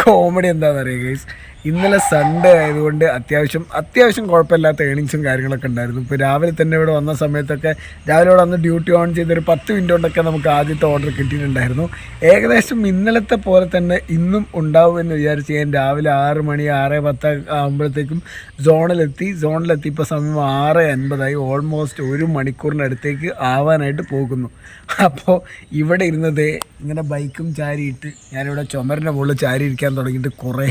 Comedy എന്താണെന്ന് അറിയുക guys ഇന്നലെ സൺഡേ ആയതുകൊണ്ട് അത്യാവശ്യം അത്യാവശ്യം കുഴപ്പമില്ലാത്ത ഏണിങ്സും കാര്യങ്ങളൊക്കെ ഉണ്ടായിരുന്നു. ഇപ്പോൾ രാവിലെ തന്നെ ഇവിടെ വന്ന സമയത്തൊക്കെ രാവിലെ ഇവിടെ വന്ന് ഡ്യൂട്ടി ഓൺ ചെയ്തൊരു പത്ത് മിനിറ്റ് കൊണ്ടൊക്കെ നമുക്ക് ആദ്യത്തെ ഓർഡർ കിട്ടിയിട്ടുണ്ടായിരുന്നു. ഏകദേശം ഇന്നലത്തെ പോലെ തന്നെ ഇന്നും ഉണ്ടാവുമെന്ന് വിചാരിച്ച് ഞാൻ രാവിലെ ആറ് മണി ആറ് പത്ത് ആകുമ്പോഴത്തേക്കും സോണിലെത്തി സോണിലെത്തി ഇപ്പോൾ സമയം ആറ് അൻപതായി. ഓൾമോസ്റ്റ് ഒരു മണിക്കൂറിനടുത്തേക്ക് ആവാനായിട്ട് പോകുന്നു. അപ്പോൾ ഇവിടെ ഇരുന്നത് ഇങ്ങനെ ബൈക്കും ചാരിയിട്ട് ഞാനിവിടെ ചുമരിന്റെ മുകളിൽ ചാരി ഇരിക്കാൻ തുടങ്ങിയിട്ട് കുറേ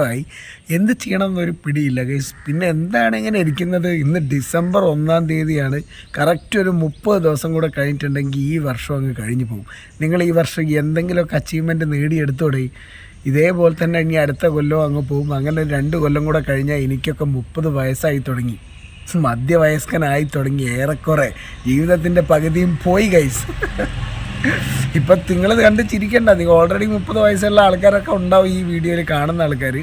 നേരമായി എന്ത് ചെയ്യണം എന്നൊരു പിടിയില്ല ഗൈസ് പിന്നെ എന്താണ് ഇങ്ങനെ ഇരിക്കുന്നത്? ഇന്ന് ഡിസംബർ ഒന്നാം തീയതിയാണ്. കറക്റ്റ് ഒരു മുപ്പത് ദിവസം കൂടെ കഴിഞ്ഞിട്ടുണ്ടെങ്കിൽ ഈ വർഷം അങ്ങ് കഴിഞ്ഞു പോകും. നിങ്ങൾ ഈ വർഷം എന്തെങ്കിലുമൊക്കെ അച്ചീവ്മെന്റ് നേടിയെടുത്തോടെ ഇതേപോലെ തന്നെ ഇനി അടുത്ത കൊല്ലം അങ്ങ് പോകും. അങ്ങനെ രണ്ട് കൊല്ലം കൂടെ കഴിഞ്ഞാൽ എനിക്കൊക്കെ മുപ്പത് വയസ്സായി തുടങ്ങി. മധ്യവയസ്കനായി തുടങ്ങി ഏറെക്കുറെ. ജീവിതത്തിന്റെ പകുതിയും പോയി ഗൈസ് ഇപ്പം നിങ്ങളത് കണ്ട് ചിരിക്കണ്ട. നിങ്ങൾ ഓൾറെഡി മുപ്പത് വയസ്സുള്ള ആൾക്കാരൊക്കെ ഉണ്ടാവും ഈ വീഡിയോയിൽ കാണുന്ന ആൾക്കാർ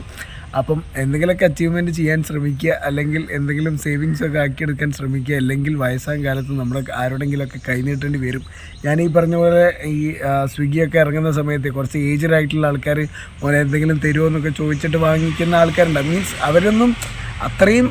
അപ്പം എന്തെങ്കിലുമൊക്കെ അച്ചീവ്മെന്റ് ചെയ്യാൻ ശ്രമിക്കുക അല്ലെങ്കിൽ എന്തെങ്കിലും സേവിങ്സ് ഒക്കെ ആക്കിയെടുക്കാൻ ശ്രമിക്കുക അല്ലെങ്കിൽ വയസ്സാം കാലത്ത് നമ്മൾ ആരോടെങ്കിലുമൊക്കെ കൈനീട്ടേണ്ടി വരും. ഞാൻ ഈ പറഞ്ഞ പോലെ ഈ സ്വിഗ്ഗിയൊക്കെ ഇറങ്ങുന്ന സമയത്ത് കുറച്ച് ഏജ്ഡ് ആയിട്ടുള്ള ആൾക്കാർ ഓരോ എന്തെങ്കിലും തരുമോ എന്നൊക്കെ ചോദിച്ചിട്ട് വാങ്ങിക്കുന്ന ആൾക്കാരുണ്ട്. മീൻസ് അവരൊന്നും അത്രയും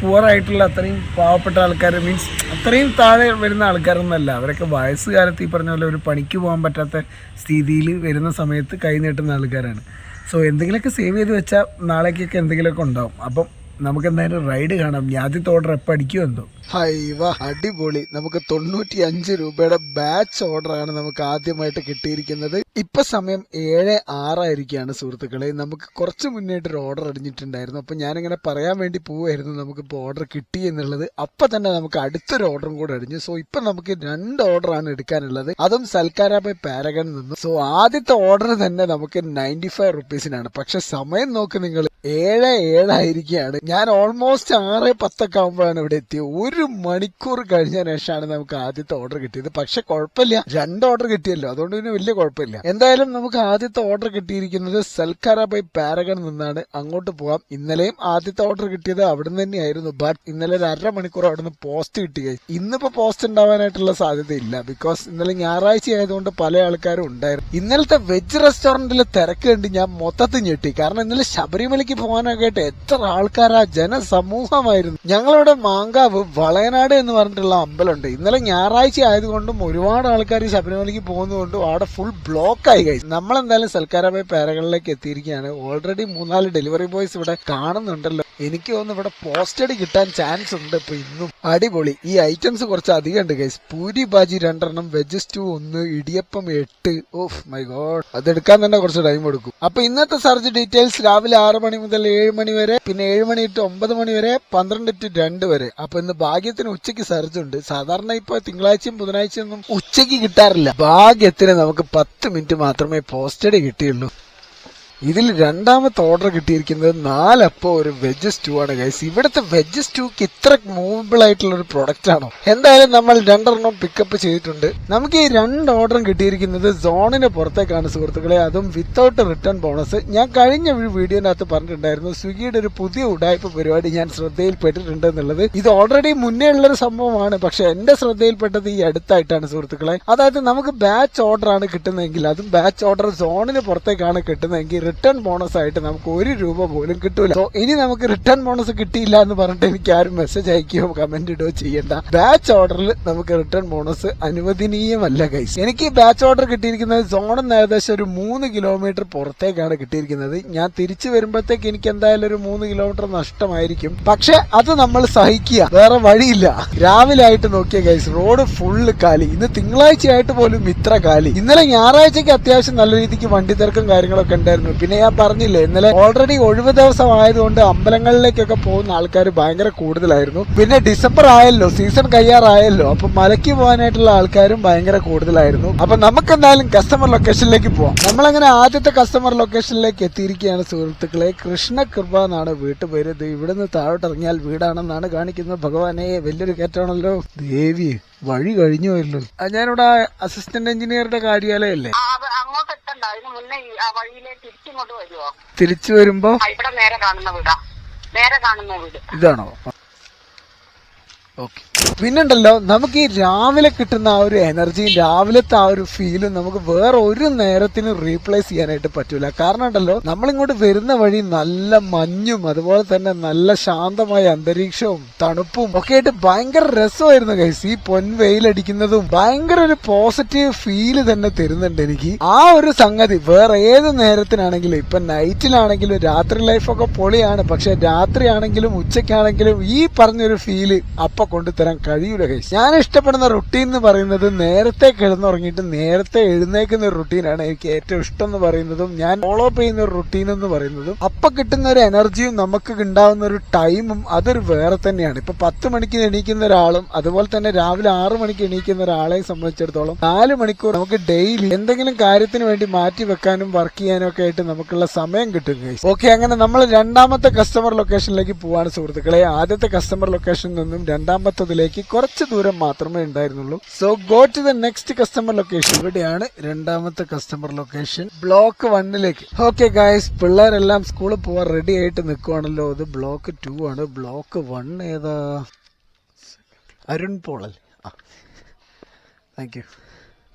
പുവറായിട്ടുള്ള അത്രയും പാവപ്പെട്ട ആൾക്കാർ മീൻസ് അത്രയും താഴെ വരുന്ന ആൾക്കാരൊന്നുമല്ല. അവരൊക്കെ വയസ്സുകാലത്ത് ഈ പറഞ്ഞ പോലെ ഒരു പണിക്ക് പോകാൻ പറ്റാത്ത സ്ഥിതിയിൽ വരുന്ന സമയത്ത് കൈ നീട്ടുന്ന ആൾക്കാരാണ്. സോ എന്തെങ്കിലുമൊക്കെ സേവ് ചെയ്ത് വെച്ചാൽ നാളേക്കൊക്കെ എന്തെങ്കിലുമൊക്കെ ഉണ്ടാവും. അപ്പം നമുക്ക് എന്തായാലും റൈഡ് കാണാം. ആദ്യത്തെ ഓർഡർ എപ്പോൾ അടിക്കുമോ എന്തോ. ഹൈവ അടിപൊളി. നമുക്ക് തൊണ്ണൂറ്റി അഞ്ച് രൂപയുടെ ബാച്ച് ഓർഡറാണ് നമുക്ക് ആദ്യമായിട്ട് കിട്ടിയിരിക്കുന്നത്. ഇപ്പൊ സമയം ഏഴ് ആറായിരിക്കുകയാണ് സുഹൃത്തുക്കളെ. നമുക്ക് കുറച്ച് മുന്നേട്ട് ഒരു ഓർഡർ അടിഞ്ഞിട്ടുണ്ടായിരുന്നു. അപ്പൊ ഞാനിങ്ങനെ പറയാൻ വേണ്ടി പോവായിരുന്നു നമുക്കിപ്പോൾ ഓർഡർ കിട്ടി എന്നുള്ളത്. അപ്പൊ തന്നെ നമുക്ക് അടുത്തൊരു ഓർഡറും കൂടെ അടിഞ്ഞു. സോ ഇപ്പൊ നമുക്ക് രണ്ട് ഓർഡറാണ് എടുക്കാനുള്ളത്. അതും സൽക്കാര ബൈ പാരഗൺ നിന്നും. സോ ആദ്യത്തെ ഓർഡർ തന്നെ നമുക്ക് നയന്റി ഫൈവ് റുപ്പീസിനാണ് പക്ഷെ സമയം നോക്ക് നിങ്ങൾ. ഏഴ് ഏഴായിരിക്കുകയാണ് ഞാൻ ഓൾമോസ്റ്റ് ആറ് പത്തൊക്കെ ആകുമ്പോഴാണ് ഇവിടെ എത്തിയത്. ഒരു മണിക്കൂർ കഴിഞ്ഞ ശേഷമാണ് നമുക്ക് ആദ്യത്തെ ഓർഡർ കിട്ടിയത്. പക്ഷെ കുഴപ്പമില്ല. രണ്ട് ഓർഡർ കിട്ടിയല്ലോ. അതുകൊണ്ട് പിന്നെ വലിയ കുഴപ്പമില്ല. എന്തായാലും നമുക്ക് ആദ്യത്തെ ഓർഡർ കിട്ടിയിരിക്കുന്നത് സൽക്കാര ബൈ പാരഗൺ നിന്നാണ്. അങ്ങോട്ട് പോകാം ഇന്നലെയും ആദ്യത്തെ ഓർഡർ കിട്ടിയത് അവിടുന്ന് തന്നെയായിരുന്നു. ബട്ട് ഇന്നലെ ഒരു അര മണിക്കൂർ അവിടുന്ന് പോസ്റ്റ് കിട്ടി ഇന്നിപ്പോ പോസ്റ്റ് ഉണ്ടാവാനായിട്ടുള്ള സാധ്യതയില്ല ബിക്കോസ് ഇന്നലെ ഞായറാഴ്ച ആയതുകൊണ്ട് പല ആൾക്കാരും ഉണ്ടായിരുന്നു. ഇന്നലത്തെ വെജ് റെസ്റ്റോറന്റിലെ തിരക്ക് കണ്ട് ഞാൻ മൊത്തത്തിൽ ഞെട്ടി. കാരണം ഇന്നലെ ശബരിമലയ്ക്ക് പോകാനൊക്കെ ആയിട്ട് എത്ര ആൾക്കാരാ? ജനസമൂഹമായിരുന്നു. ഞങ്ങളുടെ മാങ്കാവ് വളയനാട് എന്ന് പറഞ്ഞിട്ടുള്ള അമ്പലമുണ്ട്. ഇന്നലെ ഞായറാഴ്ച ആയതുകൊണ്ടും ഒരുപാട് ആൾക്കാർ ശബരിമലയ്ക്ക് പോകുന്നതുകൊണ്ടും അവിടെ ഫുൾ ബ്ലോക്ക് ആയി കഴിച്ചു നമ്മളെന്തായാലും സൽക്കാരമായ പേരകളിലേക്ക് എത്തിയിരിക്കുകയാണ്. ഓൾറെഡി മൂന്നാൽ ഡെലിവറി ബോയ്സ് ഇവിടെ കാണുന്നുണ്ടല്ലോ. എനിക്ക് തോന്നുന്നു ഇവിടെ പോസ്റ്റഡ് കിട്ടാൻ ചാൻസ് ഉണ്ട്. ഇപ്പൊ ഇന്നും അടിപൊളി. ഈ ഐറ്റംസ് കുറച്ച് അധികം ഉണ്ട് ഗൈസ് പൂരി ബാജി രണ്ടെണ്ണം വെജ് സ്റ്റൂ ഒന്ന് ഇടിയപ്പം എട്ട്. ഓഫ് മൈ ഗോഡ് അതെടുക്കാൻ തന്നെ കുറച്ച് ടൈം എടുക്കും. അപ്പൊ ഇന്നത്തെ സർജ് ഡീറ്റെയിൽസ് രാവിലെ ആറ് മണി മുതൽ ഏഴ് മണി വരെ പിന്നെ ഏഴ് മണി ടു ഒമ്പത് മണി വരെ പന്ത്രണ്ട് ടു രണ്ട് വരെ. അപ്പൊ ഇന്ന് ഭാഗ്യത്തിന് ഉച്ചയ്ക്ക് സർജ് ഉണ്ട്. സാധാരണ ഇപ്പൊ തിങ്കളാഴ്ചയും ബുധനാഴ്ചയും ഒന്നും ഉച്ചയ്ക്ക് കിട്ടാറില്ല. ഭാഗ്യത്തിന് നമുക്ക് പത്ത് മിനിറ്റ് മാത്രമേ പോസ്റ്റഡ് കിട്ടിയുള്ളൂ. ഇതിൽ രണ്ടാമത്തെ ഓർഡർ കിട്ടിയിരിക്കുന്നത് നാലപ്പോ ഒരു വെജ് സ്റ്റൂ ആണ് ഗൈസ് ഇവിടുത്തെ വെജ് സ്റ്റൂക്ക് ഇത്ര മൂവബിൾ ആയിട്ടുള്ള ഒരു പ്രൊഡക്റ്റ് ആണോ? എന്തായാലും നമ്മൾ രണ്ടെണ്ണം പിക്കപ്പ് ചെയ്തിട്ടുണ്ട്. നമുക്ക് ഈ രണ്ട് ഓർഡറും കിട്ടിയിരിക്കുന്നത് സോണിന് പുറത്തേക്കാണ് സുഹൃത്തുക്കളെ. അതും വിത്തൗട്ട് റിട്ടേൺ ബോണസ് ഞാൻ കഴിഞ്ഞ ഒരു വീഡിയോനകത്ത് പറഞ്ഞിട്ടുണ്ടായിരുന്നു സ്വിഗ്ഗിയുടെ ഒരു പുതിയ ഉടായ്പ പരിപാടി ഞാൻ ശ്രദ്ധയിൽപ്പെട്ടിട്ടുണ്ട് എന്നുള്ളത്. ഇത് ഓൾറെഡി മുന്നേ ഉള്ളൊരു സംഭവമാണ് പക്ഷെ എന്റെ ശ്രദ്ധയിൽപ്പെട്ടത് ഈ അടുത്തായിട്ടാണ് സുഹൃത്തുക്കളെ. അതായത് നമുക്ക് ബാച്ച് ഓർഡർ ആണ് കിട്ടുന്നതെങ്കിൽ അതും ബാച്ച് ഓർഡർ സോണിന് പുറത്തേക്കാണ് കിട്ടുന്നതെങ്കിൽ റിട്ടേൺ ബോണസ് ആയിട്ട് നമുക്ക് ഒരു രൂപ പോലും കിട്ടൂല. സോ ഇനി നമുക്ക് റിട്ടേൺ ബോണസ് കിട്ടിയില്ല എന്ന് പറഞ്ഞിട്ട് എനിക്ക് ആരും മെസ്സേജ് അയക്കുകയോ കമന്റ് ഇടുകയോ ചെയ്യേണ്ട. ബാച്ച് ഓർഡറിൽ നമുക്ക് റിട്ടേൺ ബോണസ് അനുവദനീയമല്ല ഗൈസ് എനിക്ക് ബാച്ച് ഓർഡർ കിട്ടിയിരിക്കുന്നത് സോണിൽ നിന്ന് ഏകദേശം ഒരു മൂന്ന് കിലോമീറ്റർ പുറത്തേക്കാണ് കിട്ടിയിരിക്കുന്നത്. ഞാൻ തിരിച്ചു വരുമ്പോഴത്തേക്ക് എനിക്ക് എന്തായാലും ഒരു മൂന്ന് കിലോമീറ്റർ നഷ്ടമായിരിക്കും. പക്ഷെ അത് നമ്മൾ സഹിക്കുക. വേറെ വഴിയില്ല. രാവിലെ ആയിട്ട് നോക്കിയ ഗൈസ് റോഡ് ഫുള്ള് കാലി. ഇന്ന് തിങ്കളാഴ്ച ആയിട്ട് പോലും ഇത്ര കാലി. ഇന്നലെ ഞായറാഴ്ചക്ക് അത്യാവശ്യം നല്ല രീതിക്ക് വണ്ടി തിരക്കും കാര്യങ്ങളൊക്കെ ഉണ്ടായിരുന്നു. പിന്നെ ഞാൻ പറഞ്ഞില്ലേ ഇന്നലെ ഓൾറെഡി ഒഴിവ് ദിവസം ആയതുകൊണ്ട് അമ്പലങ്ങളിലേക്കൊക്കെ പോകുന്ന ആൾക്കാർ ഭയങ്കര കൂടുതലായിരുന്നു. പിന്നെ ഡിസംബർ ആയല്ലോ സീസൺ കഴിയാറായല്ലോ അപ്പൊ മലയ്ക്ക് പോകാനായിട്ടുള്ള ആൾക്കാരും ഭയങ്കര കൂടുതലായിരുന്നു. അപ്പൊ നമുക്ക് എന്തായാലും കസ്റ്റമർ ലൊക്കേഷനിലേക്ക് പോവാം. നമ്മളങ്ങനെ ആദ്യത്തെ കസ്റ്റമർ ലൊക്കേഷനിലേക്ക് എത്തിയിരിക്കുകയാണ് സുഹൃത്തുക്കളെ. കൃഷ്ണകൃപ എന്നാണ് വീട്ടുപേര്. ഇത് ഇവിടുന്ന് താഴോട്ട് ഇറങ്ങിയാൽ വീടാണെന്നാണ് കാണിക്കുന്നത്. ഭഗവാനെ വലിയൊരു കയറ്റാണല്ലോ ദേവി വഴി കഴിഞ്ഞു ആ, ഞാനിവിടെ അസിസ്റ്റന്റ് എഞ്ചിനീയറുടെ കാര്യാലയല്ലേ? അങ്ങോട്ട് വഴിയിലേക്ക് തിരിച്ചിങ്ങോട്ട് വരുവോ? തിരിച്ചു വരുമ്പോ ഇവിടെ നേരെ കാണുന്ന വീടാ. നേരെ കാണുന്ന വീട്. ഇതാണോ? ഓക്കെ. പിന്നുണ്ടല്ലോ നമുക്ക് ഈ രാവിലെ കിട്ടുന്ന ആ ഒരു എനർജിയും രാവിലത്തെ ആ ഒരു ഫീലും നമുക്ക് വേറെ ഒരു നേരത്തിനും റീപ്ലേസ് ചെയ്യാനായിട്ട് പറ്റൂല. കാരണം ഉണ്ടല്ലോ നമ്മളിങ്ങോട്ട് വരുന്ന വഴി നല്ല മഞ്ഞും അതുപോലെ തന്നെ നല്ല ശാന്തമായ അന്തരീക്ഷവും തണുപ്പും ഒക്കെ ആയിട്ട് ഭയങ്കര രസമായിരുന്നു കൈസ് ഈ പൊൻവെയിലടിക്കുന്നതും ഭയങ്കര ഒരു പോസിറ്റീവ് ഫീൽ തന്നെ തരുന്നുണ്ട് എനിക്ക്. ആ ഒരു സംഗതി വേറെ ഏത് നേരത്തിനാണെങ്കിലും ഇപ്പൊ നൈറ്റിലാണെങ്കിലും രാത്രി ലൈഫൊക്കെ പൊളിയാണ്. പക്ഷെ രാത്രിയാണെങ്കിലും ഉച്ചയ്ക്കാണെങ്കിലും ഈ പറഞ്ഞൊരു ഫീൽ അപ്പൊ കൊണ്ടുതരാൻ കഴിയൂല ഗൈസ് ഞാൻ ഇഷ്ടപ്പെടുന്ന റുട്ടീൻ എന്ന് പറയുന്നത് നേരത്തെ കിടന്നുറങ്ങിയിട്ട് നേരത്തെ എഴുന്നേക്കുന്ന ഒരു റുട്ടീനാണ് എനിക്ക് ഏറ്റവും ഇഷ്ടം എന്ന് പറയുന്നതും ഞാൻ ഫോളോ അപ്പ് ചെയ്യുന്ന ഒരു റുട്ടീൻ എന്ന് പറയുന്നതും. അപ്പൊ കിട്ടുന്ന ഒരു എനർജിയും നമുക്ക് ഉണ്ടാവുന്ന ഒരു ടൈമും അതൊരു വേറെ തന്നെയാണ്. ഇപ്പൊ പത്ത് മണിക്ക് എണീക്കുന്ന ഒരാളും അതുപോലെ തന്നെ രാവിലെ ആറു മണിക്ക് എണീക്കുന്ന ഒരാളെ സംബന്ധിച്ചിടത്തോളം നാല് മണിക്കൂർ നമുക്ക് ഡെയിലി എന്തെങ്കിലും കാര്യത്തിന് വേണ്ടി മാറ്റി വെക്കാനും വർക്ക് ചെയ്യാനും ഒക്കെ ആയിട്ട് നമുക്കുള്ള സമയം കിട്ടും ഓക്കെ അങ്ങനെ നമ്മൾ രണ്ടാമത്തെ കസ്റ്റമർ ലൊക്കേഷനിലേക്ക് പോവാണ് സുഹൃത്തുക്കളെ. ആദ്യത്തെ കസ്റ്റമർ ലൊക്കേഷനിൽ നിന്നും രണ്ടാമത്തതിലേക്ക് കുറച്ച് ദൂരം മാത്രമേ ഉണ്ടായിരുന്നുള്ളൂ. So go to the next customer location ഇവിടെയാണ് രണ്ടാമത്തെ കസ്റ്റമർ ലൊക്കേഷൻ ബ്ലോക്ക് വണ്ണിലേക്ക് ഓക്കെ ഗായ്സ് പിള്ളേരെല്ലാം സ്കൂളിൽ പോവാൻ റെഡി ആയിട്ട് നിൽക്കുവാണല്ലോ ഇത് ബ്ലോക്ക് ടു ആണ്. ബ്ലോക്ക് വൺ ഏതാ? അരുൺ പോളൽ. ആ. താങ്ക് യു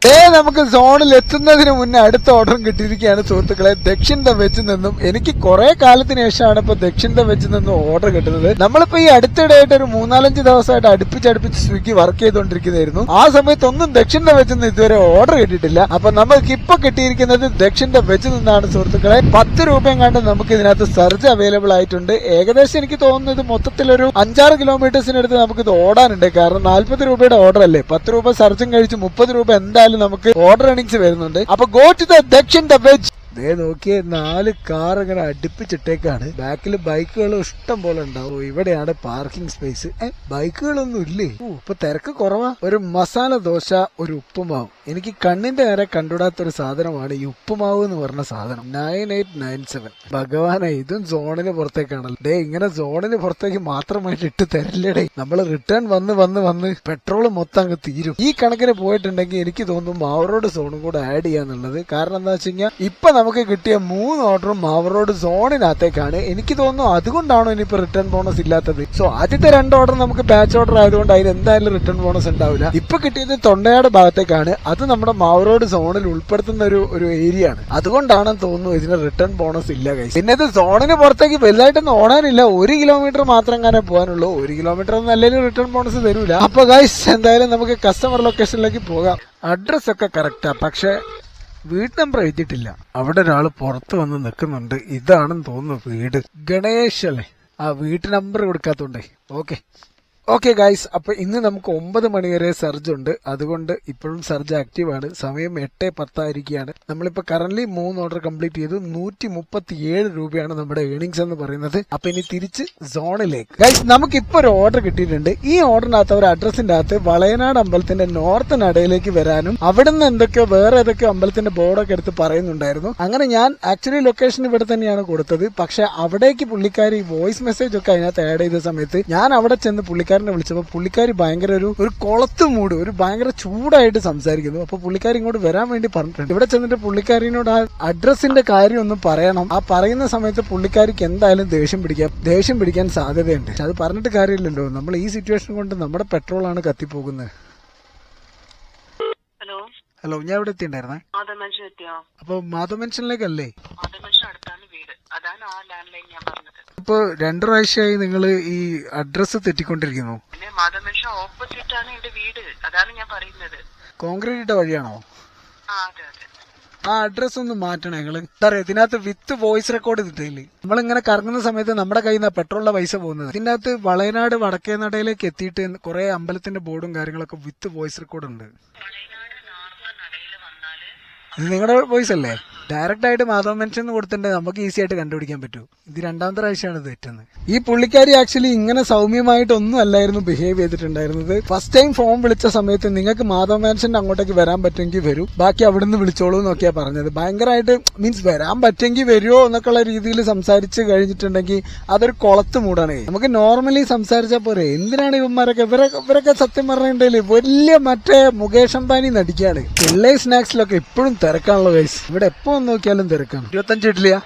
ഏ നമുക്ക് സോണിൽ എത്തുന്നതിന് മുന്നേ അടുത്ത ഓർഡറും കിട്ടിയിരിക്കുകയാണ് സുഹൃത്തുക്കളെ. ദക്ഷിണത വെച്ച് നിന്നും എനിക്ക് കുറെ കാലത്തിന് ശേഷമാണ് ഇപ്പൊ ദക്ഷിണത വെച്ച് നിന്നും ഓർഡർ കിട്ടുന്നത്. നമ്മളിപ്പോ ഈ അടുത്തിടെയായിട്ട് ഒരു മൂന്നാലഞ്ച് ദിവസമായിട്ട് അടുപ്പിച്ചടുപ്പിച്ച് സ്വിഗ്ഗി വർക്ക് ചെയ്തുകൊണ്ടിരിക്കുന്നതായിരുന്നു. ആ സമയത്ത് ഒന്നും ദക്ഷിൺ വെച്ച് നിന്ന് ഇതുവരെ ഓർഡർ കിട്ടിയിട്ടില്ല. അപ്പൊ നമുക്ക് ഇപ്പൊ കിട്ടിയിരിക്കുന്നത് ദക്ഷിണത വെച്ച് നിന്നാണ് സുഹൃത്തുക്കളെ. പത്ത് രൂപയും കണ്ട് നമുക്ക് ഇതിനകത്ത് സർജ് അവൈലബിൾ ആയിട്ടുണ്ട്. ഏകദേശം എനിക്ക് തോന്നുന്നത് മൊത്തത്തിലൊരു അഞ്ചാറ് കിലോമീറ്റേഴ്സിനടുത്ത് നമുക്ക് ഇത് ഓടാനുണ്ട്. കാരണം നാല്പത് രൂപയുടെ ഓർഡർ അല്ലേ? പത്ത് രൂപ സർജും കഴിച്ച് മുപ്പത് രൂപ എന്തായാലും നമുക്ക് ഓർഡർ ഏണിങ്സ് വരുന്നുണ്ട്. അപ്പൊ go to the Dakshin the veg ദേ നോക്കിയ നാല് കാർ ഇങ്ങനെ അടുപ്പിച്ചിട്ടേക്കാണ്. ബാക്കിൽ ബൈക്കുകൾ ഇഷ്ടം പോലെ ഉണ്ടാവും. ഇവിടെയാണ് പാർക്കിംഗ് സ്പേസ്. ബൈക്കുകളൊന്നും ഇല്ലേ? ഇപ്പൊ തിരക്ക് കുറവാ. ഒരു മസാല ദോശ ഒരു ഉപ്പുമാവ്. എനിക്ക് കണ്ണിന്റെ നേരെ കണ്ടുവിടാത്ത ഒരു സാധനമാണ് ഈ ഉപ്പുമാവ് എന്ന് പറഞ്ഞ സാധനം. നയൻ എയ്റ്റ് നയൻ സെവൻ ഭഗവാനെ ഇതും സോണിന് പുറത്തേക്കാണല്ലോ. ഡേ ഇങ്ങനെ സോണിന് പുറത്തേക്ക് മാത്രമായിട്ട് ഇട്ട് തരില്ലടേ. നമ്മൾ റിട്ടേൺ വന്ന് വന്ന് വന്ന് പെട്രോൾ മൊത്തം അങ്ങ് തീരും. ഈ കണക്കിന് പോയിട്ടുണ്ടെങ്കിൽ എനിക്ക് തോന്നുന്നു മാവറോട് സോണും കൂടെ ആഡ് ചെയ്യാന്നുള്ളത്. കാരണം എന്താ വെച്ച് കഴിഞ്ഞാൽ ഇപ്പൊ നമുക്ക് കിട്ടിയ മൂന്ന് ഓർഡറും മാവറോഡ് സോണിനകത്തേക്കാണ്. എനിക്ക് തോന്നുന്നു അതുകൊണ്ടാണോ ഇനിയിപ്പോ റിട്ടേൺ ബോണസ് ഇല്ലാത്തത്. സോ ആദ്യത്തെ രണ്ട് ഓർഡർ നമുക്ക് ബാച്ച് ഓർഡർ ആയതുകൊണ്ട് അതിന് എന്തായാലും റിട്ടേൺ ബോണസ് ഉണ്ടാവില്ല. ഇപ്പൊ കിട്ടിയത് തൊണ്ടയാട് ഭാഗത്തേക്കാണ്. അത് നമ്മുടെ മാവറോഡ് സോണിൽ ഉൾപ്പെടുത്തുന്ന ഒരു ഒരു ഏരിയ ആണ്. അതുകൊണ്ടാണെന്ന് തോന്നുന്നു ഇതിന് റിട്ടേൺ ബോണസ് ഇല്ല കൈ പിന്നെ ഇത് സോണിന് പുറത്തേക്ക് വലുതായിട്ടൊന്നും ഓടാനില്ല. ഒരു കിലോമീറ്റർ മാത്രം അങ്ങനെ പോകാനുള്ളൂ. ഒരു കിലോമീറ്റർ ഒന്നും അല്ലെങ്കിൽ റിട്ടേൺ ബോണസ് തരൂല. അപ്പൊ ഗൈസ് എന്തായാലും നമുക്ക് കസ്റ്റമർ ലൊക്കേഷനിലേക്ക് പോകാം. അഡ്രസ് ഒക്കെ കറക്റ്റാ പക്ഷെ വീട്ട് നമ്പർ എഴുതിയിട്ടില്ല. അവിടെ ഒരാൾ പുറത്ത് വന്ന് നിൽക്കുന്നുണ്ട്. ഇതാണെന്ന് തോന്നുന്നു വീട്. ഗണേഷ് അല്ലേ ആ വീട്ട് നമ്പർ കൊടുക്കാത്തോണ്ടേ. ഓക്കെ ഓക്കെ ഗായ്സ് അപ്പൊ ഇന്ന് നമുക്ക് ഒമ്പത് മണി വരെ സർജ് ഉണ്ട്. അതുകൊണ്ട് ഇപ്പോഴും സർജ് ആക്റ്റീവ് ആണ്. സമയം എട്ട് പത്തായിരിക്കുകയാണ്. നമ്മളിപ്പോ കറന്റ് മൂന്ന് ഓർഡർ കംപ്ലീറ്റ് ചെയ്തു. നൂറ്റി മുപ്പത്തി ഏഴ് രൂപയാണ് നമ്മുടെ ഏണിങ്സ് എന്ന് പറയുന്നത്. അപ്പൊ ഇനി തിരിച്ച് സോണിലേക്ക് ഗൈസ് നമുക്ക് ഇപ്പൊ ഒരു ഓർഡർ കിട്ടിയിട്ടുണ്ട്. ഈ ഓർഡറിനകത്ത് ഒരു അഡ്രസ്സിന്റെ അകത്ത് വളയനാട് അമ്പലത്തിന്റെ നോർത്ത് നടയിലേക്ക് വരാനും അവിടുന്ന് എന്തൊക്കെയോ വേറെ ഏതൊക്കെയോ അമ്പലത്തിന്റെ ബോർഡൊക്കെ എടുത്ത് പറയുന്നുണ്ടായിരുന്നു. അങ്ങനെ ഞാൻ ആക്ച്വലി ലൊക്കേഷൻ ഇവിടെ തന്നെയാണ് കൊടുത്തത്. പക്ഷെ അവിടേക്ക് പുള്ളിക്കാരി വോയിസ് മെസ്സേജ് ഒക്കെ അതിനകത്ത് ആഡ് ചെയ്ത സമയത്ത് ഞാൻ അവിടെ ചെന്ന് പുള്ളിക്കാരനെ വിളിച്ചപ്പോൾ പുള്ളിക്കാരി ഭയങ്കര ഒരു ഒരു കുളത്ത് മൂട് ഒരു ഭയങ്കര ചൂടായിട്ട് സംസാരിക്കുന്നു. അപ്പൊ പുള്ളിക്കാരി ഇങ്ങോട്ട് വരാൻ വേണ്ടി പറഞ്ഞിട്ടുണ്ട്. ഇവിടെ ചെന്നിട്ട് പുള്ളിക്കാരിനോട് ആ അഡ്രസ്സിന്റെ കാര്യം ഒന്ന് പറയണം. ആ പറയുന്ന സമയത്ത് പുള്ളിക്കാരിക്ക് എന്തായാലും ദേഷ്യം പിടിക്കാം ദേഷ്യം പിടിക്കാൻ സാധ്യതയുണ്ട്. അത് പറഞ്ഞിട്ട് കാര്യമില്ലല്ലോ. നമ്മൾ ഈ സിറ്റുവേഷൻ കൊണ്ട് നമ്മുടെ പെട്രോൾ പെട്രോളാണ് കത്തിപ്പോകുന്നത്. ഹലോ. ഹലോ ഞാൻ ഇവിടെ എത്തിണ്ടായിരുന്നേ അപ്പൊ മാധവ മെൻഷനിലേക്കല്ലേ അതാണ് ആ ലാൻഡ് ലൈൻ ഞാൻ പറഞ്ഞത്. ഇപ്പൊ രണ്ടു പ്രാവശ്യമായി നിങ്ങൾ ഈ അഡ്രസ് തെറ്റിക്കൊണ്ടിരിക്കുന്നു. പിന്നെ ഓപ്പോസിറ്റ് ആണ് എന്റെ വീട്. അതാണ് ഞാൻ പറയുന്നത്. കോൺക്രീറ്റ് ഇട്ട വഴിയാണോ? ആ അതെ അതെ. ആ അഡ്രസ് ഒന്ന് മാറ്റണം ഞങ്ങൾ എന്താ പറയാ ഇതിനകത്ത് വിത്ത് വോയിസ് റെക്കോർഡ് ചെയ്തിട്ടില്ലേ നമ്മളിങ്ങനെ കറങ്ങുന്ന സമയത്ത് നമ്മുടെ കയ്യിൽ നിന്ന് പെട്രോളിന്റെ പൈസ പോകുന്നത്. ഇതിനകത്ത് വളയനാട് വടക്കേനടയിലേക്ക് എത്തിയിട്ട് കുറെ അമ്പലത്തിന്റെ ബോർഡും കാര്യങ്ങളൊക്കെ വിത്ത് വോയിസ് റെക്കോർഡ് ഉണ്ട്. ഇത് നിങ്ങളുടെ വോയിസ് അല്ലേ? ഡയറക്റ്റ് ആയിട്ട് മാധവ മെൻഷൻ കൊടുത്തിട്ടുണ്ടെങ്കിൽ നമുക്ക് ഈസി ആയിട്ട് കണ്ടുപിടിക്കാൻ പറ്റൂ. ഇത് രണ്ടാമത്തെ പ്രാവശ്യമാണ് തെറ്റുന്നത് ഈ പുള്ളിക്കാരി ആക്ച്വലി ഇങ്ങനെ സൗമ്യമായിട്ടൊന്നും അല്ലായിരുന്നു ബിഹേവ് ചെയ്തിട്ടുണ്ടായിരുന്നത്. ഫസ്റ്റ് ടൈം ഫോൺ വിളിച്ച സമയത്ത് നിങ്ങൾക്ക് മാധവ മെൻഷന്റെ അങ്ങോട്ടേക്ക് വരാൻ പറ്റുമെങ്കിൽ വരൂ. ബാക്കി അവിടുന്ന് വിളിച്ചോളൂ എന്നൊക്കെയാ പറഞ്ഞത്. ഭയങ്കരമായിട്ട് മീൻസ് വരാൻ പറ്റുമെങ്കിൽ വരുമോ എന്നൊക്കെയുള്ള രീതിയിൽ സംസാരിച്ച് കഴിഞ്ഞിട്ടുണ്ടെങ്കിൽ അതൊരു കുളത്ത് മൂടാണ് നമുക്ക് നോർമലി സംസാരിച്ചാൽ പോരെ. എന്തിനാണ് ഇവന്മാരൊക്കെ? ഇവരെ ഇവരൊക്കെ സത്യം പറഞ്ഞിട്ടുണ്ടെങ്കിൽ വലിയ മറ്റേ മുകേഷ് അംബാനി നടിക്കുകയാണ് പിള്ളേ സ്നാക്സിലൊക്കെ ഇപ്പോഴും തിരക്കാണല്ലോ ഗൈസ് ഇവിടെ എപ്പോ നോക്കിയാലും തിരക്കാണ്. ഇരുപത്തഞ്ച് ഇഡ്ലിയാ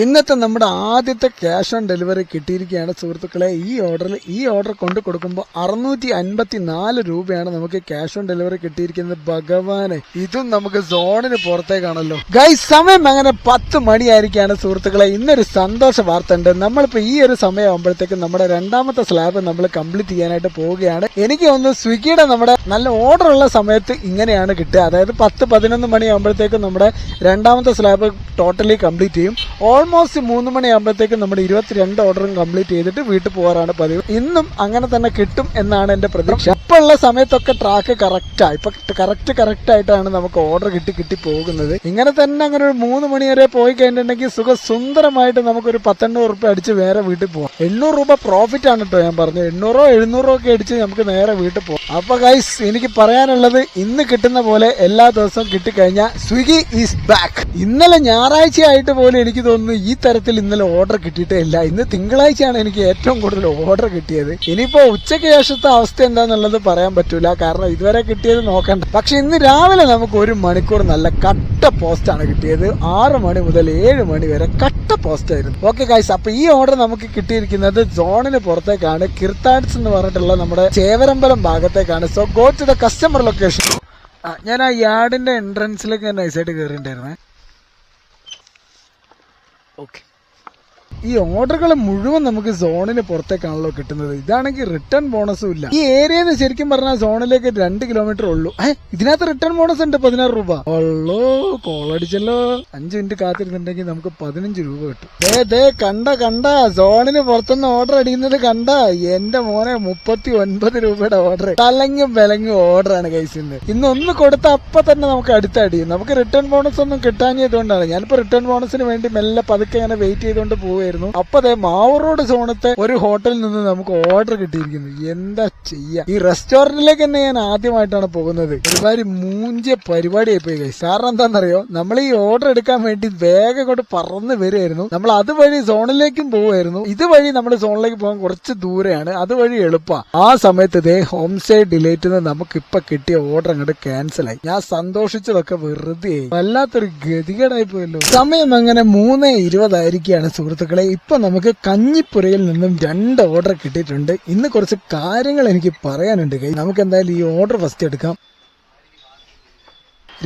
ഇന്നത്തെ നമ്മുടെ ആദ്യത്തെ ക്യാഷ് ഓൺ ഡെലിവറി കിട്ടിയിരിക്കുകയാണ് സുഹൃത്തുക്കളെ. ഈ ഓർഡറിൽ ഈ ഓർഡർ കൊണ്ട് കൊടുക്കുമ്പോൾ അറുന്നൂറ്റി അൻപത്തി നാല് രൂപയാണ് നമുക്ക് ക്യാഷ് ഓൺ ഡെലിവറി കിട്ടിയിരിക്കുന്നത് ഭഗവാനെ. ഇതും നമുക്ക് സോണിന് പുറത്തേക്കാണല്ലോ. ഗൈസ് സമയം അങ്ങനെ പത്ത് മണിയായിരിക്കാണ് സുഹൃത്തുക്കളെ. ഇന്നൊരു സന്തോഷ വാർത്ത ഉണ്ട്. നമ്മളിപ്പോ ഈ ഒരു സമയമാകുമ്പോഴത്തേക്ക് നമ്മുടെ രണ്ടാമത്തെ സ്ലാബ് നമ്മൾ കംപ്ലീറ്റ് ചെയ്യാനായിട്ട് പോവുകയാണ്. എനിക്ക് ഒന്ന് സ്വിഗ്ഗിയുടെ നമ്മുടെ നല്ല ഓർഡർ ഉള്ള സമയത്ത് ഇങ്ങനെയാണ് കിട്ടുക. അതായത് പത്ത് പതിനൊന്ന് മണിയാകുമ്പോഴത്തേക്കും നമ്മുടെ രണ്ടാമത്തെ സ്ലാബ് ടോട്ടലി കംപ്ലീറ്റ് ചെയ്യും. ഓൾമോസ്റ്റ് മൂന്ന് മണിയാകുമ്പോഴത്തേക്കും നമ്മൾ ഇരുപത്തിരണ്ട് ഓർഡറും കംപ്ലീറ്റ് ചെയ്തിട്ട് വീട്ടിൽ പോകാറാണ് പതിവ്. ഇന്നും അങ്ങനെ തന്നെ കിട്ടും എന്നാണ് എന്റെ പ്രതീക്ഷ. ഇപ്പൊ ഉള്ള സമയത്തൊക്കെ ട്രാക്ക് കറക്റ്റാ ഇപ്പൊ കറക്റ്റ് ആയിട്ടാണ് നമുക്ക് ഓർഡർ കിട്ടി കിട്ടി പോകുന്നത്. ഇങ്ങനെ തന്നെ അങ്ങനെ ഒരു മൂന്ന് മണി വരെ പോയി കഴിഞ്ഞിട്ടുണ്ടെങ്കിൽ സുഖസുന്ദരമായിട്ട് നമുക്കൊരു പത്തെണ്ണൂറ് റുപ്യ അടിച്ച് വേറെ വീട്ടിൽ പോകാം എണ്ണൂറ് രൂപ പ്രോഫിറ്റ് ആണ് കേട്ടോ ഞാൻ പറഞ്ഞത്. എണ്ണൂറോ എഴുന്നൂറോ ഒക്കെ അടിച്ച് നമുക്ക് നേരെ വീട്ടിൽ പോകാം അപ്പൊ ഗൈസ് എനിക്ക് പറയാനുള്ളത് ഇന്ന് കിട്ടുന്ന പോലെ എല്ലാ ദിവസവും കിട്ടിക്കഴിഞ്ഞാൽ സ്വിഗ്ഗി ഈസ് ബാക്ക് ഇന്നലെ ഞായറാഴ്ച ആയിട്ട് പോലും എനിക്ക് തോന്നുന്നു ഈ തരത്തിൽ ഇന്നലെ ഓർഡർ കിട്ടിയിട്ടേ ഇല്ല ഇന്ന് തിങ്കളാഴ്ചയാണ് എനിക്ക് ഏറ്റവും കൂടുതൽ ഓർഡർ കിട്ടിയത്. ഇനിയിപ്പോ ഉച്ചയ്ക്ക് ശേഷത്തെ അവസ്ഥ എന്താന്നുള്ളത് പറയാൻ പറ്റൂല. കാരണം ഇതുവരെ കിട്ടിയത് നോക്കണ്ട. പക്ഷെ ഇന്ന് രാവിലെ നമുക്ക് ഒരു മണിക്കൂർ നല്ല കട്ട പോസ്റ്റാണ് കിട്ടിയത്. ആറ് മണി മുതൽ ഏഴ് മണി വരെ കട്ട പോസ്റ്റ് ആയിരുന്നു. ഓക്കെ ഗൈസ് അപ്പൊ ഈ ഓർഡർ നമുക്ക് കിട്ടിയിരിക്കുന്നത് സോണിന് പുറത്തേക്കാണ്. കിർത്താൻസ് എന്ന് പറഞ്ഞിട്ടുള്ള നമ്മുടെ ചേവരമ്പലം ഭാഗത്തേക്കാണ്. So go to the customer location ഞാൻ ആ യാർഡിന്റെ എൻട്രൻസിലേക്ക് ഞാൻ നൈസായിട്ട് കയറിണ്ടായിരുന്നേ ഓക്കെ ഈ ഓർഡറുകൾ മുഴുവൻ നമുക്ക് സോണിന് പുറത്തേക്കാണല്ലോ കിട്ടുന്നത്. ഇതാണെങ്കിൽ റിട്ടേൺ ബോണസും ഇല്ല. ഈ ഏരിയയിൽ ശരിക്കും പറഞ്ഞാൽ സോണിലേക്ക് രണ്ട് കിലോമീറ്റർ ഉള്ളൂ. ഇതിനകത്ത് റിട്ടേൺ ബോണസ് ഉണ്ട് പതിനാറ് രൂപ. ഉള്ളോ കോളടിച്ചല്ലോ അഞ്ച് മിനിറ്റ് കാത്തിരുന്നുണ്ടെങ്കിൽ നമുക്ക് പതിനഞ്ച് രൂപ കിട്ടും. ദേ ദേ കണ്ട കണ്ട. സോണിന് പുറത്തുനിന്ന് ഓർഡർ അടിക്കുന്നത് കണ്ട. എന്റെ മോനെ മുപ്പത്തി ഒൻപത് രൂപയുടെ ഓർഡർ തലങ്ങും വിലങ്ങും ഓർഡർ ആണ് കൈസിന്ന് ഇന്ന്. ഒന്ന് കൊടുത്ത അപ്പൊ തന്നെ നമുക്ക് അടുത്ത അടി നമുക്ക് റിട്ടേൺ ബോണസ് ഒന്നും കിട്ടാഞ്ഞതുകൊണ്ടാണ്. ഞാനിപ്പോ റിട്ടേൺ ബോണസിന് വേണ്ടി മെല്ലെ പതുക്കെ ഇങ്ങനെ വെയിറ്റ് ചെയ്തുകൊണ്ട് പോവുകയായിരുന്നു. അപ്പൊ അതെ മാവൂർ സോണത്തെ ഒരു ഹോട്ടലിൽ നിന്ന് നമുക്ക് ഓർഡർ കിട്ടിയിരിക്കുന്നു. എന്താ ചെയ്യാ? ഈ റെസ്റ്റോറന്റിലേക്ക് തന്നെ ഞാൻ ആദ്യമായിട്ടാണ് പോകുന്നത്. ഒരുപാട് പരിപാടി ആയി പോയി guys. കാരണം എന്താണെന്നറിയോ? നമ്മൾ ഈ ഓർഡർ എടുക്കാൻ വേണ്ടി വേഗം കൊണ്ട് പറന്ന് വരുമായിരുന്നു നമ്മൾ അതുവഴി സോണിലേക്കും പോവുമായിരുന്നു ഇതുവഴി നമ്മൾ സോണിലേക്ക് പോകാൻ കുറച്ച് ദൂരെയാണ്. അതുവഴി എളുപ്പമാണ് ആ സമയത്ത് ഇതേ ഹോം സ്റ്റേ ഡിലേറ്റ് നിന്ന് നമുക്ക് ഇപ്പൊ കിട്ടിയ ഓർഡർ അങ്ങോട്ട് ക്യാൻസൽ ആയി. ഞാൻ സന്തോഷിച്ചതൊക്കെ വെറുതെ വല്ലാത്തൊരു ഗതികേടായി പോയല്ലോ സമയം അങ്ങനെ മൂന്ന് ഇരുപതായിരിക്കാണ് സുഹൃത്തുക്കളെ. ഇപ്പൊ നമുക്ക് കഞ്ഞിപ്പുരയിൽ നിന്നും രണ്ട് ഓർഡർ കിട്ടിയിട്ടുണ്ട്. ഇന്ന് കുറച്ച് കാര്യങ്ങൾ എനിക്ക് പറയാനുണ്ട്. കൈ നമുക്ക് എന്തായാലും ഈ ഓർഡർ ഫസ്റ്റ് എടുക്കാം.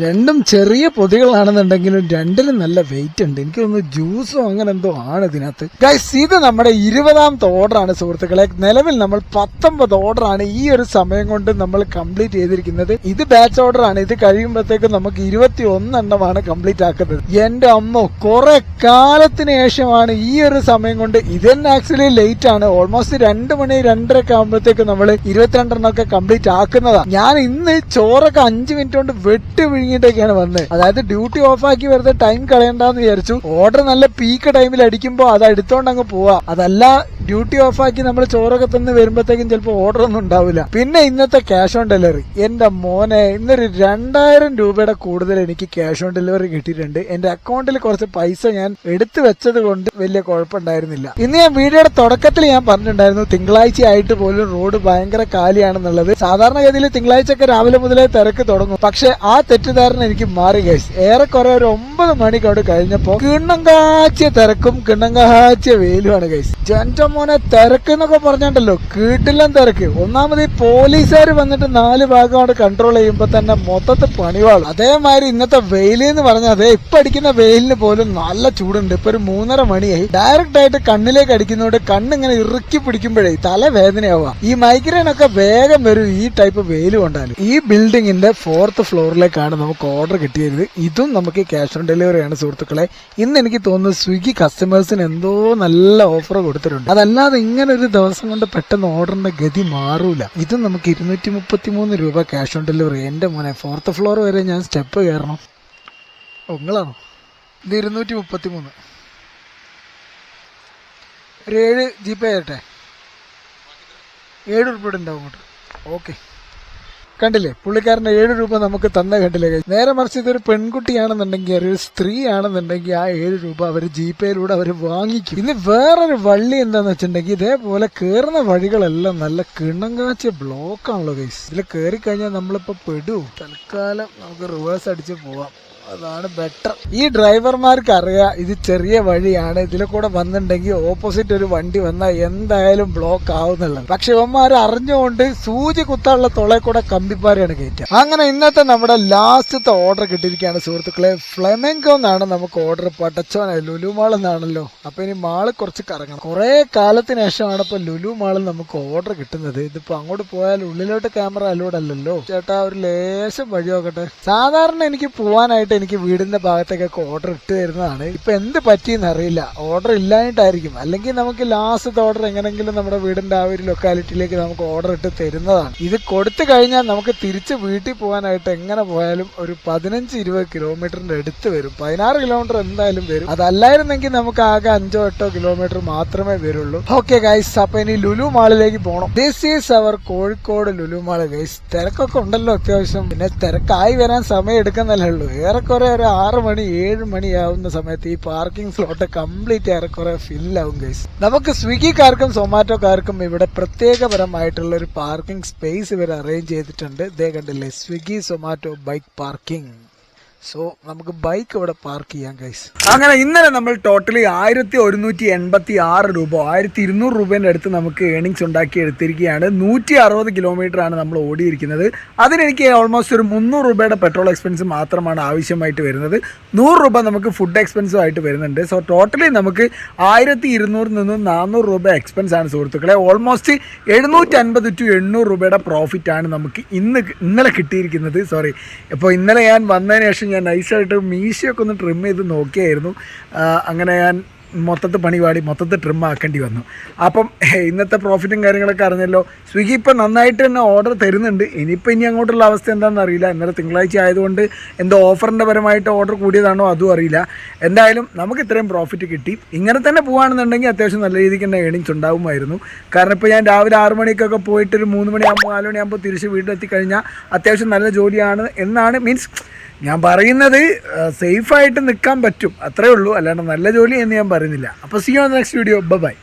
രണ്ടും ചെറിയ പൊതികളാണെന്നുണ്ടെങ്കിലും രണ്ടിലും നല്ല വെയിറ്റ് ഉണ്ട്. എനിക്ക് തോന്നുന്നു ജ്യൂസും അങ്ങനെ എന്തോ ആണ് ഇതിനകത്ത്. ഗൈസ് ഇത് നമ്മുടെ ഇരുപതാമത്തെ ഓർഡറാണ് സുഹൃത്തുക്കളെ. നിലവിൽ നമ്മൾ പത്തൊമ്പത് ആണ് ഈ ഒരു സമയം കൊണ്ട് നമ്മൾ കംപ്ലീറ്റ് ചെയ്തിരിക്കുന്നത്. ഇത് ബാച്ച് ഓർഡർ ആണ്. ഇത് കഴിയുമ്പോഴത്തേക്കും നമുക്ക് ഇരുപത്തി ഒന്നെണ്ണമാണ് കംപ്ലീറ്റ് ആക്കുന്നത്. എന്റെ അമ്മ കുറെ കാലത്തിന് ശേഷമാണ് ഈ ഒരു സമയം കൊണ്ട് ഇത് തന്നെ ആക്ച്വലി ലേറ്റ് ആണ്. ഓൾമോസ്റ്റ് രണ്ട് മണി രണ്ടര ഒക്കെ ആകുമ്പോഴത്തേക്കും നമ്മൾ ഇരുപത്തിരണ്ടെണ്ണം ഒക്കെ കംപ്ലീറ്റ് ആക്കുന്നതാണ് ഞാൻ ഇന്ന് ചോറൊക്കെ അഞ്ച് മിനിറ്റ് കൊണ്ട് വെട്ടി വിഴുങ്ങിയിട്ടൊക്കെയാണ് വന്നത് അതായത് ഡ്യൂട്ടി ഓഫ് ആക്കി വെറുതെ ടൈം കളയണ്ടെന്ന് വിചാരിച്ചു. ഓർഡർ നല്ല പീക്ക് ടൈമിൽ അടിക്കുമ്പോൾ അത് എടുത്തോണ്ട് അങ്ങ് പോവാ. അതല്ല ഡ്യൂട്ടി ഓഫ് ആക്കി നമ്മൾ ചോറൊക്കെ തന്ന് വരുമ്പോഴത്തേക്കും ചിലപ്പോൾ ഓർഡർ ഒന്നും ഉണ്ടാവില്ല. പിന്നെ ഇന്നത്തെ ക്യാഷ് ഓൺ ഡെലിവറി എന്റെ മോനെ ഇന്നൊരു രണ്ടായിരം രൂപയുടെ കൂടുതൽ എനിക്ക് ക്യാഷ് ഓൺ ഡെലിവറി കിട്ടിയിട്ടുണ്ട്. എന്റെ അക്കൗണ്ടിൽ കുറച്ച് പൈസ ഞാൻ എടുത്തു വെച്ചത് കൊണ്ട് വലിയ കുഴപ്പമുണ്ടായിരുന്നില്ല. ഇന്ന് ഞാൻ വീഡിയോയുടെ തുടക്കത്തിൽ ഞാൻ പറഞ്ഞിട്ടുണ്ടായിരുന്നു തിങ്കളാഴ്ച ആയിട്ട് പോലും റോഡ് ഭയങ്കര കാലിയാണെന്നുള്ളത്. സാധാരണഗതിയിൽ തിങ്കളാഴ്ചയൊക്കെ രാവിലെ മുതലേ തിരക്ക് തുടങ്ങും. പക്ഷെ ആ തെറ്റിദ്ധാരണ എനിക്ക് മാറി കഴിച്ചു ഏറെക്കുറെ ഒരു ഒമ്പത് മണിക്കോട് കഴിഞ്ഞപ്പോ കിണ്ണം കാച്ചിയ തിരക്കും കിണ്ണം കാച്ചിയ വെയിലുമാണ് കഴിച്ചു ജന്റെ മോനെ തിരക്ക് എന്നൊക്കെ പറഞ്ഞിട്ടല്ലോ കീട്ടില്ലെന്ന് തിരക്ക്. ഒന്നാമത് ഈ പോലീസുകാർ വന്നിട്ട് നാല് ഭാഗം അവിടെ കൺട്രോൾ ചെയ്യുമ്പോ തന്നെ മൊത്തത്തിൽ പണിവാളും. അതേമാതിരി ഇന്നത്തെ വെയിൽ എന്ന് പറഞ്ഞാൽ അതെ ഇപ്പൊ അടിക്കുന്ന വെയിലിന് പോലും നല്ല ചൂടുണ്ട്. ഇപ്പൊ ഒരു മൂന്നര മണിയായി. ഡയറക്റ്റ് ആയിട്ട് കണ്ണിലേക്ക് അടിക്കുന്നതുകൊണ്ട് കണ്ണിങ്ങനെ ഇറുക്കി പിടിക്കുമ്പോഴേ തലവേദനയാവുക. ഈ മൈഗ്രെയിൻ ഒക്കെ വേഗം വരും ഈ ടൈപ്പ് വെയിൽ കൊണ്ടാലും. ഈ ബിൽഡിങ്ങിന്റെ ഫോർത്ത് ഫ്ലോറിലേക്കാണ് നമുക്ക് ഓർഡർ കിട്ടിയത്. ഇതും നമുക്ക് ക്യാഷ് ഓൺ ഡെലിവറിയാണ് സുഹൃത്തുക്കളെ. ഇന്ന് എനിക്ക് തോന്നുന്നു സ്വിഗ്ഗി കസ്റ്റമേഴ്സിന് എന്തോ നല്ല ഓഫർ കൊടുത്തിട്ടുണ്ട്. അതല്ലാതെ ഇങ്ങനെ ഒരു ദിവസം കൊണ്ട് പെട്ടെന്ന് ഓർഡറിന്റെ ഗതി മാറൂല. ഇത് നമുക്ക് ഇരുന്നൂറ്റി മുപ്പത്തി മൂന്ന് രൂപ ക്യാഷ് ഓൺ ഡെലിവറി എന്റെ മോനെ ഫോർത്ത് ഫ്ലോർ വരെ ഞാൻ സ്റ്റെപ്പ് കയറണം. നിങ്ങളാണോ ഇത് ഇരുന്നൂറ്റി മുപ്പത്തി മൂന്ന് ഒരു ഏഴ് ജി പേ ചെയ്യട്ടെ ഏഴ് ഉൾപ്പെടെ ഉണ്ടാവും അങ്ങോട്ട്? ഓക്കെ കണ്ടില്ലേ? പുള്ളിക്കാരന്റെ ഏഴ് രൂപ നമുക്ക് തന്ന കണ്ടില്ലേ? നേരെ മറിച്ച് ഇതൊരു പെൺകുട്ടിയാണെന്നുണ്ടെങ്കിൽ ഒരു സ്ത്രീ ആണെന്നുണ്ടെങ്കിൽ ആ ഏഴ് രൂപ അവർ ജി പേയിലൂടെ അവർ വാങ്ങിക്കും. ഇനി വേറൊരു വള്ളി എന്താന്ന് വെച്ചിട്ടുണ്ടെങ്കിൽ ഇതേപോലെ കയറുന്ന വഴികളെല്ലാം നല്ല കിണങ്കാച്ച ബ്ലോക്കാണല്ലോ ഗൈസ് ഇതിൽ കയറി കഴിഞ്ഞാൽ നമ്മളിപ്പോ പെടൂ. തൽക്കാലം നമുക്ക് റിവേഴ്സ് അടിച്ച് പോവാം. അതാണ് ബെറ്റർ ഈ ഡ്രൈവർമാർക്ക് അറിയാം ഇത് ചെറിയ വഴിയാണ്. ഇതിൽ കൂടെ വന്നിട്ടുണ്ടെങ്കിൽ ഓപ്പോസിറ്റ് ഒരു വണ്ടി വന്നാൽ എന്തായാലും ബ്ലോക്ക് ആവുന്നുള്ളത്. പക്ഷെ ഇവന്മാർ അറിഞ്ഞുകൊണ്ട് സൂചി കുത്താനുള്ള തൊളയെ കൂടെ കമ്പിപ്പാരയാണ് കയറ്റുക അങ്ങനെ ഇന്നത്തെ നമ്മുടെ ലാസ്റ്റത്തെ ഓർഡർ കിട്ടിയിരിക്കുകയാണ് സുഹൃത്തുക്കളെ. ഫ്ലെമെങ്കോ എന്നാണ് നമുക്ക് ഓർഡർ പടച്ചോന ലുലു മാൾ എന്നാണല്ലോ. അപ്പൊ ഇനി മാൾ കുറച്ച് കറങ്ങണം. കുറെ കാലത്തിന് ശേഷമാണ് ഇപ്പൊ ലുലു മാളിൽ നമുക്ക് ഓർഡർ കിട്ടുന്നത്. ഇതിപ്പോ അങ്ങോട്ട് പോയാൽ ഉള്ളിലോട്ട് ക്യാമറ അലോഡ് അല്ലല്ലോ. ചേട്ടാ ഒരു ലേശം വഴി നോക്കട്ടെ സാധാരണ എനിക്ക് പോവാനായിട്ട് എനിക്ക് വീടിന്റെ ഭാഗത്തേക്കൊക്കെ ഓർഡർ ഇട്ട് തരുന്നതാണ്. ഇപ്പൊ എന്ത് പറ്റിയെന്ന് അറിയില്ല. ഓർഡർ ഇല്ലായിട്ടായിരിക്കും അല്ലെങ്കിൽ നമുക്ക് ലാസ്റ്റ് ഓർഡർ എങ്ങനെങ്കിലും നമ്മുടെ വീടിന്റെ ആ ഒരു ലൊക്കാലിറ്റിയിലേക്ക് നമുക്ക് ഓർഡർ ഇട്ട് തരുന്നതാണ്. ഇത് കൊടുത്തു കഴിഞ്ഞാൽ നമുക്ക് തിരിച്ച് വീട്ടിൽ പോകാനായിട്ട് എങ്ങനെ പോയാലും ഒരു പതിനഞ്ച് ഇരുപത് കിലോമീറ്ററിന്റെ അടുത്ത് വരും. പതിനാറ് കിലോമീറ്റർ എന്തായാലും വരും. അതല്ലായിരുന്നെങ്കിൽ നമുക്ക് ആകെ അഞ്ചോ എട്ടോ കിലോമീറ്റർ മാത്രമേ വരുള്ളൂ. ഓക്കെ ഗൈസ് അപ്പൊ ഇനി ലുലു മാളിലേക്ക് പോകണം this is our Kozhikode Lulu mall guys തിരക്കൊക്കെ ഉണ്ടല്ലോ അത്യാവശ്യം. പിന്നെ തിരക്കായി വരാൻ സമയം എടുക്കുന്നല്ലേ ഉള്ളൂ. ഏറെക്കുറെ ഒരു ആറ് മണി ഏഴ് മണി ആവുന്ന സമയത്ത് ഈ പാർക്കിംഗ് സ്ലോട്ട് കംപ്ലീറ്റ് ഏറെക്കുറെ ഫില്ലാവും ഗൈസ് നമുക്ക് സ്വിഗ്ഗിക്കാർക്കും സൊമാറ്റോക്കാർക്കും ഇവിടെ പ്രത്യേകപരമായിട്ടുള്ള ഒരു പാർക്കിംഗ് സ്പേസ് ഇവർ അറേഞ്ച് ചെയ്തിട്ടുണ്ട്. ഇതേ കണ്ടില്ലേ Swiggy Zomato bike parking. So നമുക്ക് ബൈക്ക് ഇവിടെ പാർക്ക് ചെയ്യാം ഗൈസ് അങ്ങനെ ഇന്നലെ നമ്മൾ ടോട്ടലി ആയിരത്തി ഒരുന്നൂറ്റി എൺപത്തി ആറ് രൂപ ആയിരത്തി ഇരുന്നൂറ് രൂപേന്റെ അടുത്ത് നമുക്ക് ഏണിങ്സ് ഉണ്ടാക്കി എടുത്തിരിക്കുകയാണ് നൂറ്റി അറുപത് കിലോമീറ്റർ ആണ് നമ്മൾ ഓടിയിരിക്കുന്നത്. അതിനെനിക്ക് ഓൾമോസ്റ്റ് ഒരു മുന്നൂറ് രൂപയുടെ പെട്രോൾ എക്സ്പെൻസ് മാത്രമാണ് ആവശ്യമായിട്ട് വരുന്നത്. നൂറ് രൂപ നമുക്ക് ഫുഡ് എക്സ്പെൻസും ആയിട്ട് വരുന്നുണ്ട്. സോ ടോട്ടലി നമുക്ക് ആയിരത്തി ഇരുന്നൂറിൽ നിന്നും നാനൂറ് രൂപ എക്സ്പെൻസ് ആണ് സുഹൃത്തുക്കളെ. ഓൾമോസ്റ്റ് എഴുന്നൂറ്റി അൻപത് ടു എണ്ണൂറ് രൂപയുടെ പ്രോഫിറ്റാണ് നമുക്ക് ഇന്ന് ഇന്നലെ കിട്ടിയിരിക്കുന്നത്. സോറി ഇപ്പോൾ ഇന്നലെ ഞാൻ വന്നതിന് ശേഷം ഞാൻ നൈസായിട്ട് മീശയൊക്കെ ഒന്ന് ട്രിം ചെയ്ത് നോക്കിയായിരുന്നു. അങ്ങനെ ഞാൻ മൊത്തത്തിൽ പണി പാടി മൊത്തത്തിൽ ട്രിം ആക്കേണ്ടി വന്നു. അപ്പം ഇന്നത്തെ പ്രോഫിറ്റും കാര്യങ്ങളൊക്കെ അറിഞ്ഞല്ലോ. സ്വിഗ്ഗി ഇപ്പം നന്നായിട്ട് തന്നെ ഓർഡർ തരുന്നുണ്ട്. ഇനിയിപ്പോൾ ഇനി അങ്ങോട്ടുള്ള അവസ്ഥ എന്താണെന്ന് അറിയില്ല. ഇന്നലെ തിങ്കളാഴ്ച ആയതുകൊണ്ട് എന്തോ ഓഫറിന്റെ പരമായിട്ട് ഓർഡർ കൂടിയതാണോ അതും അറിയില്ല. എന്തായാലും നമുക്ക് ഇത്രയും പ്രോഫിറ്റ് കിട്ടി. ഇങ്ങനെ തന്നെ പോകുകയാണെന്നുണ്ടെങ്കിൽ അത്യാവശ്യം നല്ല രീതിക്ക് തന്നെ ഏണിങ്സ് ഉണ്ടാവുമായിരുന്നു. കാരണം ഇപ്പോൾ ഞാൻ രാവിലെ ആറ് മണിക്കൊക്കെ പോയിട്ട് ഒരു മൂന്ന് മണിയാകുമ്പോൾ നാല് മണിയാകുമ്പോൾ തിരിച്ച് വീട്ടിലെത്തി കഴിഞ്ഞാൽ അത്യാവശ്യം നല്ല ജോലിയാണ് എന്നാണ്. മീൻസ് ഞാൻ പറയുന്നത് സേഫായിട്ട് നിൽക്കാൻ പറ്റും. അത്രേ ഉള്ളൂ. അല്ലാണ്ട് നല്ല ജോലി എന്ന് ഞാൻ പറയുന്നില്ല. അപ്പോൾ see on next video bye